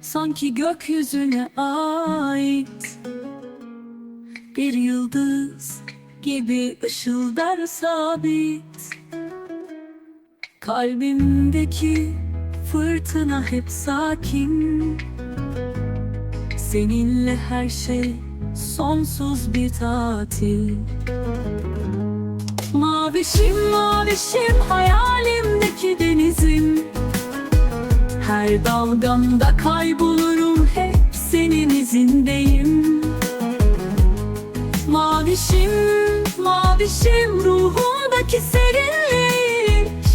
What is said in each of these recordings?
sanki gökyüzüne ait. Bir yıldız gibi ışıldar sabit. Kalbimdeki fırtına hep sakin. Seninle her şey sonsuz bir tatil. Mavişim mavişim hayalimdeki denizim Her dalgamda kaybolurum. Hep senin izindeyim. Mavişim mavişim ruhundaki serinlik.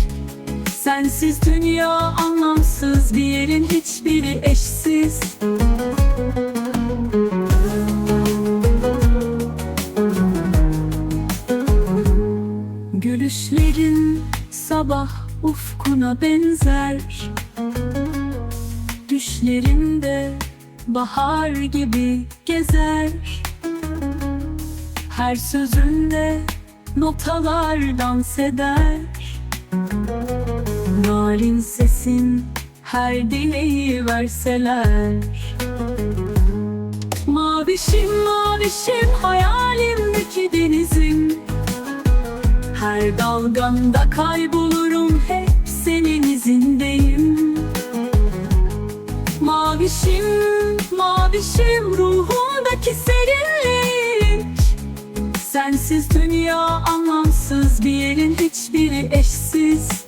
Sensiz dünya anlamsız bir yerin hiçbiri eşsiz. Gülüşlerin sabah ufkuna benzer Düşlerinde bahar gibi gezer. Her sözünde notalar dans eder. Narin sesin her dileği verseler. Mavişim mavişim hayalimdeki denizim. Her dalganda kaybolurum mavişim ruhundaki serinlik Sensiz dünya anlamsız bir yerin hiçbiri eşsiz.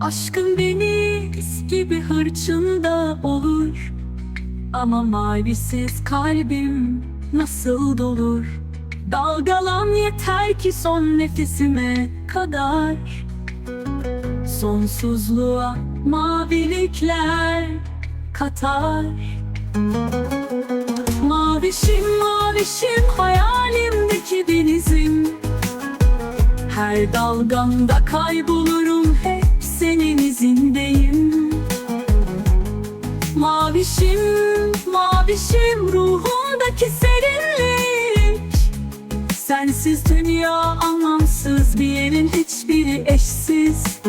Aşkın deniz gibi hırçında olur. Ama mavisiz kalbim nasıl dolur? Dalgalan yeter ki son nefesime kadar. Sonsuzluğa mavilikler katar. Mavişim mavişim hayalimdeki denizim. Her dalgamda kaybolurum hep senin izindeyim. Mavişim mavişim ki serinlik Sensiz dünya anlamsız bir yerin hiçbiri eşsiz.